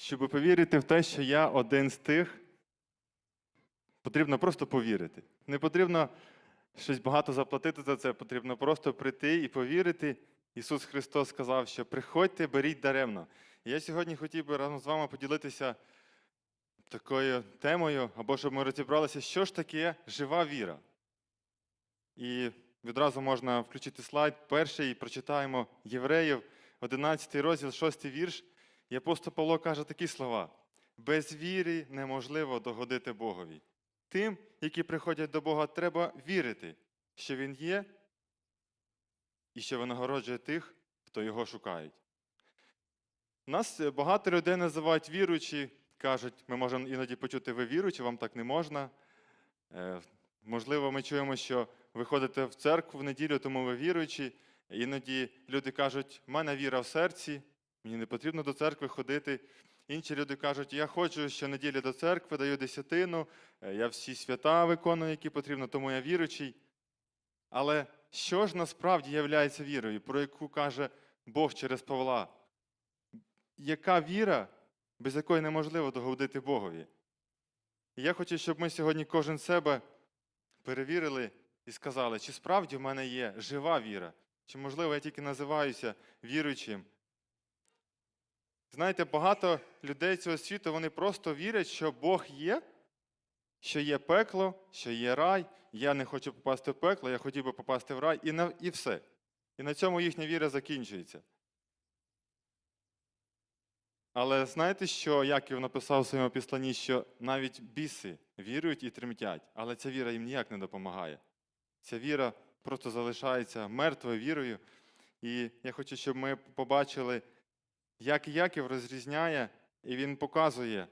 Щоб повірити в те, що я один з тих, потрібно просто повірити. Не потрібно щось багато заплатити за це, потрібно просто прийти і повірити. Ісус Христос сказав, що приходьте, беріть даремно. І я сьогодні хотів би разом з вами поділитися такою темою, або щоб ми розібралися, що ж таке жива віра. І відразу можна включити слайд. Перший прочитаємо Євреїв, 11 розділ, 6 вірш. І апостол Павло каже такі слова: без віри неможливо догодити Богові. Тим, які приходять до Бога, треба вірити, що Він є, і що винагороджує тих, хто його шукають. Нас багато людей називають віруючі, кажуть, ми можемо іноді почути, ви віруючі, вам так не можна. Е, Можливо, ми чуємо, що ви ходите в церкву в неділю, тому ви віруючі. Іноді люди кажуть, в мене віра в серці, мені не потрібно до церкви ходити. Інші люди кажуть, я ходжу щонеділі до церкви, даю десятину, е, я всі свята виконую, які потрібно, тому я віруючий. Але що ж насправді є вірою, про яку каже Бог через Павла? Яка віра, без якої неможливо догодити Богові? Я хочу, щоб ми сьогодні кожен себе перевірили і сказали, чи справді в мене є жива віра, чи, можливо, я тільки називаюся віруючим. Знаєте, багато людей цього світу вони просто вірять, що Бог є, що є пекло, що є рай. Я не хочу попасти в пекло, я хотів би попасти в рай, і, на, і все. І на цьому їхня віра закінчується. Але знаєте, що Яків написав у своєму післанні, що навіть біси вірують і тремтять, але ця віра їм ніяк не допомагає. Ця віра просто залишається мертвою вірою. І я хочу, щоб ми побачили, як Яків розрізняє, і він показує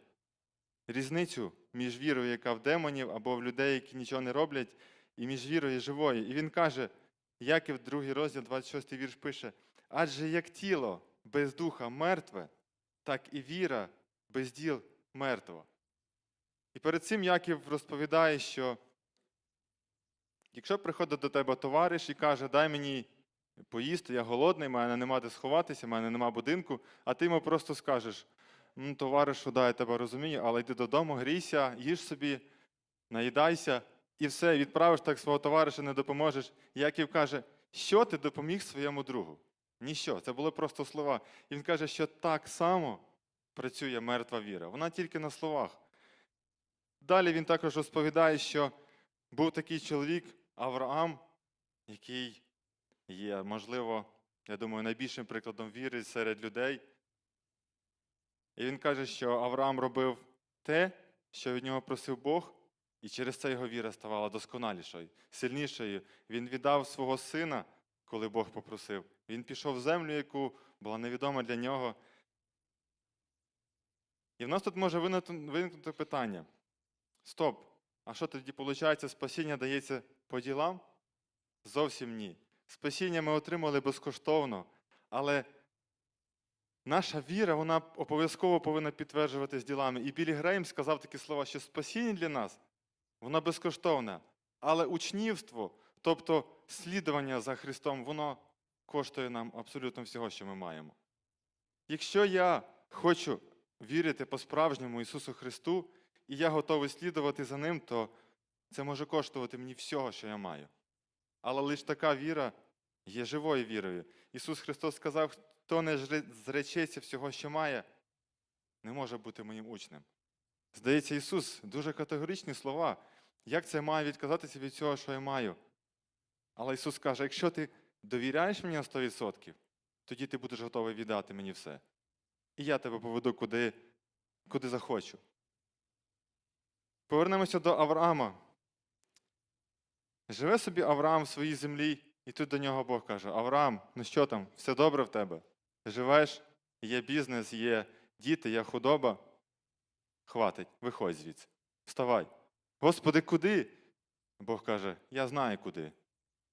різницю між вірою, яка в демонів або в людей, які нічого не роблять, і між вірою живою. І він каже, Яків, другий розділ, 26 вірш пише: адже як тіло без духа мертве, так і віра без діл мертва. І перед цим Яків розповідає, що якщо приходить до тебе товариш і каже, дай мені поїсти, я голодний, в мене нема де сховатися, в мене нема будинку, а ти йому просто скажеш, ну, товаришу, да, я тебе розумію, але йди додому, грійся, їж собі, наїдайся, і все, відправиш так свого товариша, не допоможеш. Яків каже, що ти допоміг своєму другу? Ніщо, це були просто слова. І він каже, що так само працює мертва віра. Вона тільки на словах. Далі він також розповідає, що був такий чоловік Авраам, який є, можливо, я думаю, найбільшим прикладом віри серед людей. І він каже, що Авраам робив те, що від нього просив Бог, і через це його віра ставала досконалішою, сильнішою. Він віддав свого сина, коли Бог попросив. Він пішов в землю, яку була невідома для нього. І в нас тут може виникнути питання: стоп, а що тоді виходить, спасіння дається по ділам? Зовсім ні. Спасіння ми отримали безкоштовно, але наша віра, вона обов'язково повинна підтверджуватись ділами. І Білі Грейм сказав такі слова, що спасіння для нас, воно безкоштовне, але учнівство, тобто слідування за Христом, воно коштує нам абсолютно всього, що ми маємо. Якщо я хочу вірити по-справжньому Ісусу Христу, і я готовий слідувати за Ним, то це може коштувати мені всього, що я маю. Але лише така віра є живою вірою. Ісус Христос сказав, хто не зречеться всього, що має, не може бути моїм учнем. Здається, Ісус дуже категоричні слова. Як це має відказатися від цього, що я маю? Але Ісус каже, якщо ти довіряєш мені на 100%, тоді ти будеш готовий віддати мені все. І я тебе поведу куди, куди захочу. Повернемося до Авраама. Живе собі Авраам в своїй землі, і тут до нього Бог каже: Авраам, ну що там, все добре в тебе? Живеш, є бізнес, є діти, є худоба. Хватить, виходь звідси. Вставай. Господи, куди? Бог каже: Я знаю куди.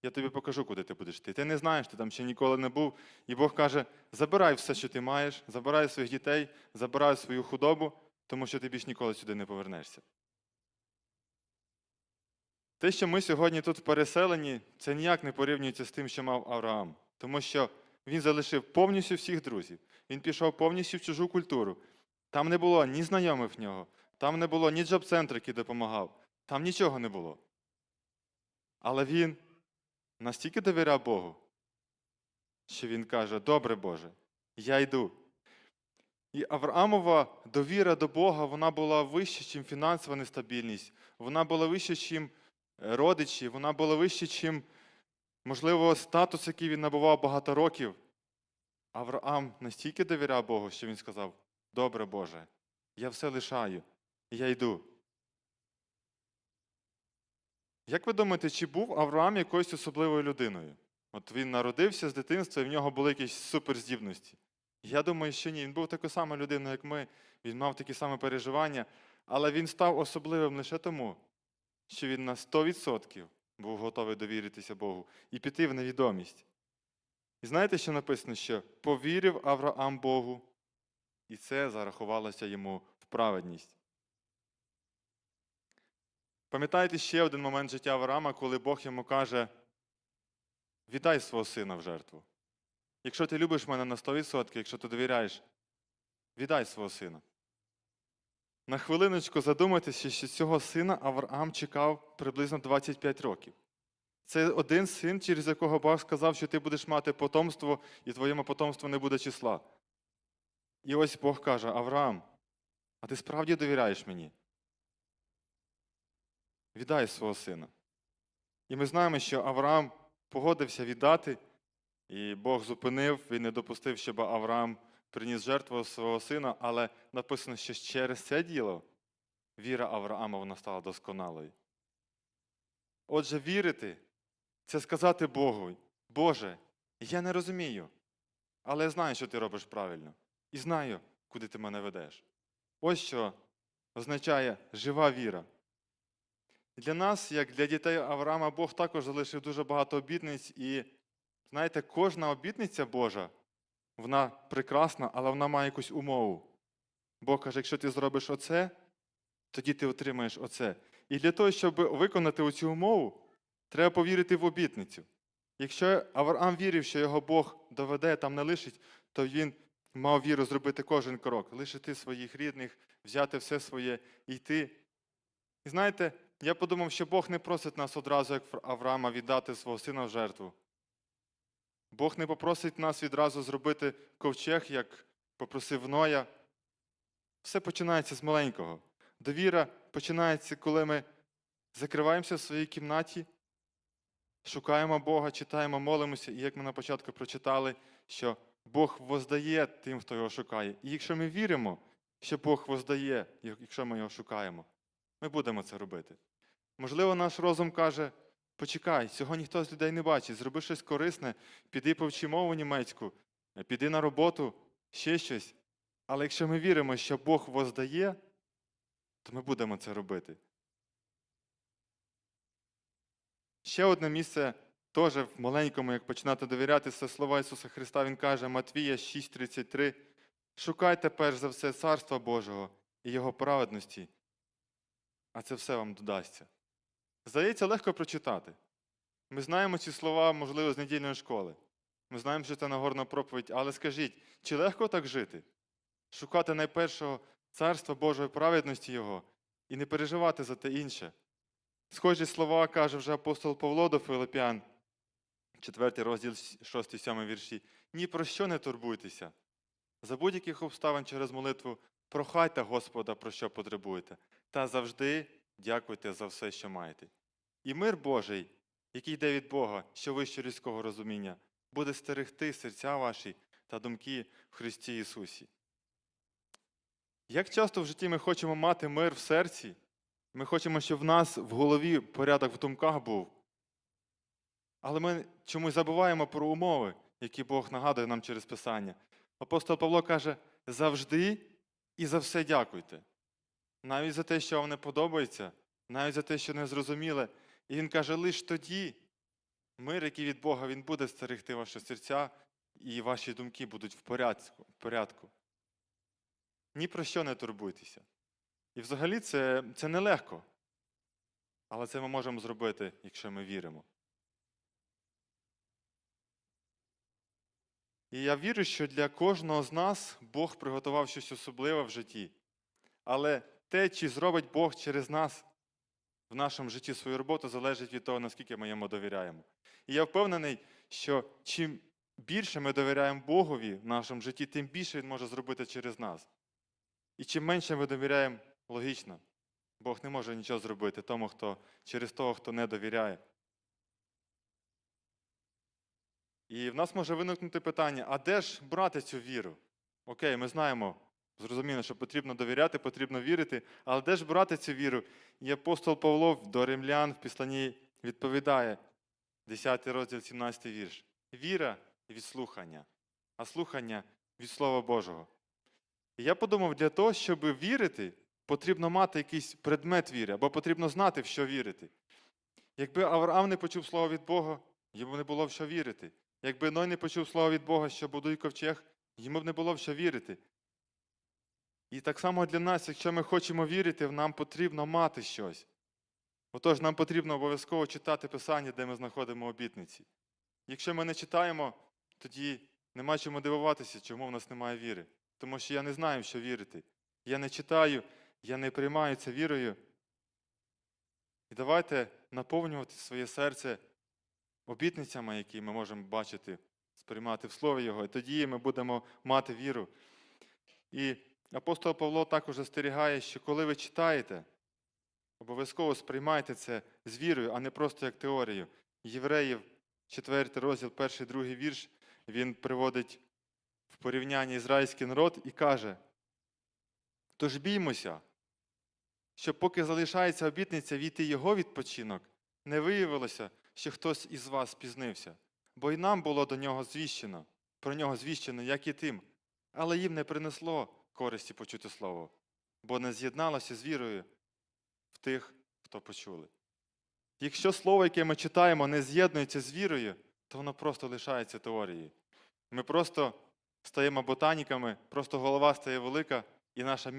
Я тобі покажу, куди ти будеш йти. Ти не знаєш, ти там ще ніколи не був. І Бог каже: забирай все, що ти маєш, забирай своїх дітей, забирай свою худобу, тому що ти більш ніколи сюди не повернешся. Те, що ми сьогодні тут переселені, це ніяк не порівнюється з тим, що мав Авраам. Тому що він залишив повністю всіх друзів. Він пішов повністю в чужу культуру. Там не було ні знайомих в нього, там не було ні джоб-центру, який допомагав, там нічого не було. Але він настільки довіряв Богу, що він каже: Добре Боже, я йду. І Авраамова довіра до Бога вона була вища, ніж фінансова нестабільність, вона була вища, ніж родичі, вона була вища, ніж, можливо, статус, який він набував багато років. Авраам настільки довіряв Богу, що він сказав: Добре Боже, я все лишаю, я йду. Як ви думаєте, чи був Авраам якоюсь особливою людиною? От він народився з дитинства, і в нього були якісь суперздібності. Я думаю, що ні. Він був такою самою людиною, як ми, він мав такі самі переживання, але він став особливим лише тому, що він на 100% був готовий довіритися Богу і піти в невідомість. І знаєте, що написано, що повірив Авраам Богу, і це зарахувалося йому в праведність. Пам'ятаєте ще один момент життя Авраама, коли Бог йому каже: віддай свого сина в жертву. Якщо ти любиш мене на 100%, якщо ти довіряєш, віддай свого сина. На хвилиночку задумайтеся, що цього сина Авраам чекав приблизно 25 років. Це один син, через якого Бог сказав, що ти будеш мати потомство, і твоєму потомству не буде числа. І ось Бог каже: Авраам, а ти справді довіряєш мені? Віддай свого сина. І ми знаємо, що Авраам погодився віддати, і Бог зупинив, він не допустив, щоб Авраам приніс жертву свого сина, але написано, що через це діло віра Авраама вона стала досконалою. Отже, вірити це сказати Богу, Боже, я не розумію, але я знаю, що ти робиш правильно, і знаю, куди ти мене ведеш. Ось що означає жива віра. Для нас, як для дітей Авраама, Бог також залишив дуже багато обітниць, і знаєте, кожна обітниця Божа, вона прекрасна, але вона має якусь умову. Бог каже, якщо ти зробиш оце, тоді ти отримаєш оце. І для того, щоб виконати оцю умову, треба повірити в обітницю. Якщо Авраам вірив, що його Бог доведе, там не лишить, то він мав віру зробити кожен крок, лишити своїх рідних, взяти все своє йти. І знаєте, я подумав, що Бог не просить нас одразу, як Авраама, віддати свого сина в жертву. Бог не попросить нас відразу зробити ковчег, як попросив Ноя. Все починається з маленького. Довіра починається, коли ми закриваємося в своїй кімнаті, шукаємо Бога, читаємо, молимося, і як ми на початку прочитали, що Бог воздає тим, хто його шукає. І якщо ми віримо, що Бог воздає, якщо ми його шукаємо, ми будемо це робити. Можливо, наш розум каже: почекай, цього ніхто з людей не бачить, зроби щось корисне, піди повчи мову німецьку, піди на роботу, ще щось. Але якщо ми віримо, що Бог воздає, то ми будемо це робити. Ще одне місце, теж в маленькому, як починати довіряти, це слова Ісуса Христа, Він каже, Матвія 6,33. Шукайте перш за все Царства Божого і Його праведності, а це все вам додасться. Здається, легко прочитати. Ми знаємо ці слова, можливо, з недільної школи. Ми знаємо, що це Нагорна проповідь, але скажіть, чи легко так жити? Шукати найпершого царства Божої праведності Його і не переживати за те інше. Схожі слова каже вже апостол Павло до Филиппян, 4 розділ 6-7 вірші. Ні про що не турбуйтеся. За будь-яких обставин через молитву прохайте Господа, про що потребуєте, та завжди дякуйте за все, що маєте. І мир Божий, який йде від Бога, що вище людського розуміння, буде стерегти серця ваші та думки в Христі Ісусі. Як часто в житті ми хочемо мати мир в серці, ми хочемо, щоб в нас в голові порядок в думках був. Але ми чомусь забуваємо про умови, які Бог нагадує нам через Писання. Апостол Павло каже: завжди і за все дякуйте. Навіть за те, що вам не подобається, навіть за те, що не зрозуміле. І він каже, лише тоді мир, який від Бога, він буде стерегти ваші серця, і ваші думки будуть в порядку. В порядку. Ні про що не турбуйтеся. І взагалі це, це нелегко. Але це ми можемо зробити, якщо ми віримо. І я вірю, що для кожного з нас Бог приготував щось особливе в житті. Але те, чи зробить Бог через нас в нашому житті свою роботу, залежить від того, наскільки ми йому довіряємо. І я впевнений, що чим більше ми довіряємо Богові в нашому житті, тим більше Він може зробити через нас. І чим менше ми довіряємо, логічно, Бог не може нічого зробити тому, хто через того, хто не довіряє. І в нас може виникнути питання: а де ж брати цю віру? Окей, ми знаємо, зрозуміло, що потрібно довіряти, потрібно вірити, але де ж брати цю віру? І апостол Павло до римлян в Післанні відповідає, 10 розділ, 17 вірш. Віра від слухання, а слухання від Слова Божого. І я подумав, для того, щоб вірити, потрібно мати якийсь предмет віри, або потрібно знати, в що вірити. Якби Авраам не почув слово від Бога, йому не було в що вірити. Якби Ной не почув слово від Бога, що будуй ковчег, йому б не було в що вірити. І так само для нас, якщо ми хочемо вірити, нам потрібно мати щось. Отож, нам потрібно обов'язково читати Писання, де ми знаходимо обітниці. Якщо ми не читаємо, тоді нема чому дивуватися, чому в нас немає віри. Тому що я не знаю, що вірити. Я не читаю, я не приймаю це вірою. І давайте наповнювати своє серце обітницями, які ми можемо бачити, сприймати в Слові Його, і тоді ми будемо мати віру. І апостол Павло також застерігає, що коли ви читаєте, обов'язково сприймайте це з вірою, а не просто як теорію. Євреїв, 4 розділ, 1, 2 вірш, він приводить в порівняння ізраїльський народ і каже: Тож біймося, що поки залишається обітниця війти його відпочинок, не виявилося, що хтось із вас спізнився, бо й нам було до нього звіщено, про нього звіщено, як і тим, але їм не принесло користі почути слово, бо не з'єдналося з вірою в тих, хто почули. Якщо слово, яке ми читаємо, не з'єднується з вірою, то воно просто лишається теорією. Ми просто стаємо ботаніками, просто голова стає велика, і наша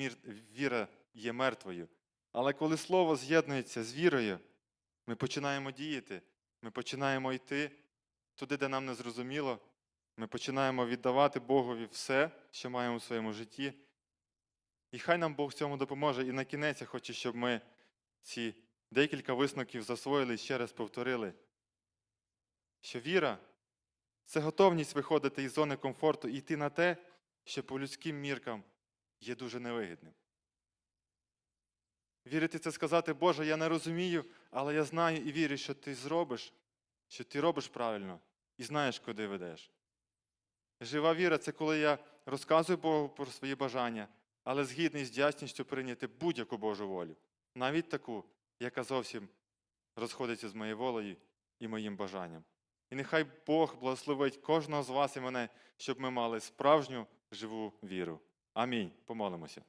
віра є мертвою. Але коли слово з'єднується з вірою, ми починаємо діяти, ми починаємо йти туди, де нам не зрозуміло, ми починаємо віддавати Богові все, що маємо в своєму житті. І хай нам Бог в цьому допоможе. І на кінець я хочу, щоб ми ці декілька висновків засвоїли і ще раз повторили, що віра це готовність виходити із зони комфорту і йти на те, що по людським міркам є дуже невигідним. Вірити це сказати, Боже, я не розумію, але я знаю і вірю, що ти зробиш, що ти робиш правильно і знаєш, куди ведеш. Жива віра це коли я розказую Богу про свої бажання, але згідний з дячністю прийняти будь-яку Божу волю, навіть таку, яка зовсім розходиться з моєю волею і моїм бажанням. І нехай Бог благословить кожного з вас і мене, щоб ми мали справжню живу віру. Амінь. Помолимося.